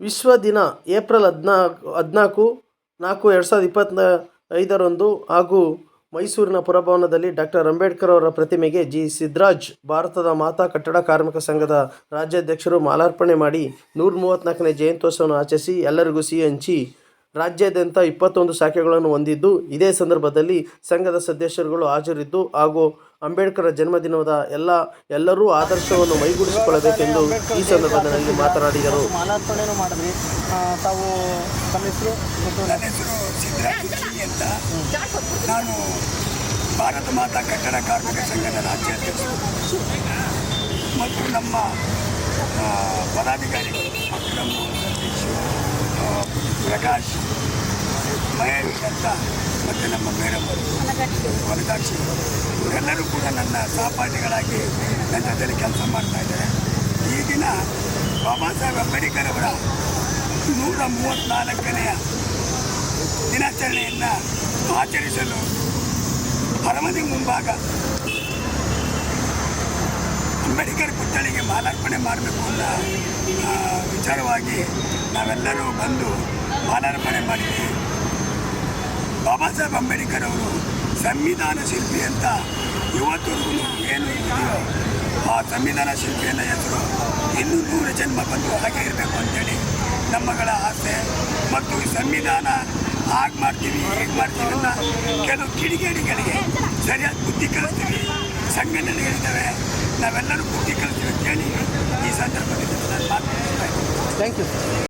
ವಿಶ್ವ ದಿನ ಏಪ್ರಿಲ್ ಹದಿನಾಲ್ಕು ಹದಿನಾಲ್ಕು, ನಾಲ್ಕು, ಎರಡು ಸಾವಿರದ ಇಪ್ಪತ್ತ ಐದರಂದು ಹಾಗೂ ಮೈಸೂರಿನ ಪುರಭವನದಲ್ಲಿ ಡಾಕ್ಟರ್ ಅಂಬೇಡ್ಕರ್ ಅವರ ಪ್ರತಿಮೆಗೆ ಜಿ. ಸಿದ್ದರಾಜ್ ಭಾರತದ ಮಾತಾ ಕಟ್ಟಡ ಕಾರ್ಮಿಕ ಸಂಘದ ರಾಜ್ಯಾಧ್ಯಕ್ಷರು ಮಾಲಾರ್ಪಣೆ ಮಾಡಿ ನೂರ ಮೂವತ್ತ್ನಾಲ್ಕನೇ ಜಯಂತ್ಯೋತ್ಸವವನ್ನು ಆಚರಿಸಿ ಎಲ್ಲರಿಗೂ ಸಿಹಿ ಹಂಚಿ ರಾಜ್ಯಾದ್ಯಂತ ಇಪ್ಪತ್ತೊಂದು ಶಾಖೆಗಳನ್ನು ಹೊಂದಿದ್ದು, ಇದೇ ಸಂದರ್ಭದಲ್ಲಿ ಸಂಘದ ಸದಸ್ಯರುಗಳು ಹಾಜರಿದ್ದು ಹಾಗೂ ಅಂಬೇಡ್ಕರ್ ಜನ್ಮದಿನದ ಎಲ್ಲ, ಎಲ್ಲರೂ ಆದರ್ಶವನ್ನು ಮೈಗೂಡಿಸಿಕೊಳ್ಳಬೇಕೆಂದು ಈ ಸಂದರ್ಭದಲ್ಲಿ ಮಾತನಾಡಿದರು. ಮಾಡಿದ್ರಿ ತಾವು ಮತ್ತು ನನ್ನ ಅಂತ ನಾನು ಭಾರತ ಮಾತಾ ಕಟ್ಟಡ ಕಾರ್ಮಿಕ ಸಂಘದ ರಾಜ್ಯಾಧ್ಯಕ್ಷರು ಮತ್ತು ನಮ್ಮ ಪದಾಧಿಕಾರಿಗಳು ಪ್ರಕಾಶ್, ಮಹೇಶ್ ಅಂತ ಮತ್ತು ನಮ್ಮ ಮೇಡಮ್ ವನದಾಕ್ಷಿ ಇವರೆಲ್ಲರೂ ಕೂಡ ನನ್ನ ಸಹಪಾಠಿಗಳಾಗಿ ನನ್ನ ಜೊತೆಯಲ್ಲಿ ಕೆಲಸ ಮಾಡ್ತಾ ಇದ್ದಾರೆ. ಈ ದಿನ ಬಾಬಾ ಸಾಹೇಬ್ ಅಂಬೇಡ್ಕರ್ ಅವರ ನೂರ ಮೂವತ್ತ್ನಾಲ್ಕನೆಯ ದಿನಾಚರಣೆಯನ್ನು ಆಚರಿಸಲು ಅರಮನೆ ಮುಂಭಾಗ ಅಂಬೇಡ್ಕರ್ ಪುತ್ಥಳಿಗೆ ಮಾಲಾರ್ಪಣೆ ಮಾಡಬೇಕು ಅನ್ನೋ ವಿಚಾರವಾಗಿ ನಾವೆಲ್ಲರೂ ಬಂದು ಮಾಲಾರ್ಪಣೆ ಮಾಡಿದ್ವಿ. ಬಾಬಾ ಸಾಹೇಬ್ ಅಂಬೇಡ್ಕರ್ ಅವರು ಸಂವಿಧಾನ ಶಿಲ್ಪಿ ಅಂತ ಇವತ್ತರೆಗೂ ಏನು ಇದೆಯೋ ಆ ಸಂವಿಧಾನ ಶಿಲ್ಪಿಯನ್ನು ಹೆಸರು ಇನ್ನೂ ನೂರು ಜನ್ಮ ಬಂದು ಹಾಗೆ ಇರಬೇಕು ಅಂತೇಳಿ ನಮ್ಮಗಳ ಆಸೆ. ಮತ್ತು ಈ ಸಂವಿಧಾನ ಹಾಗೆ ಮಾಡ್ತೀವಿ, ಹೇಗೆ ಮಾಡ್ತೀವಿ ಅಂತ ಕೆಲವು ಕಿಡಿಗೇಡಿಗಳಿಗೆ ಸರಿಯಾದ ಬುದ್ಧಿ ಕಲಿಸ್ತೀವಿ, ಸಂಘಟನೆಗಳಿದ್ದಾವೆ. ನಾವೆಲ್ಲರೂ ಬುದ್ಧಿ ಅಂತ ಹೇಳಿ ಈ ಸಂದರ್ಭದಲ್ಲಿ ನಾನು ಮಾತು ಥ್ಯಾಂಕ್ ಯು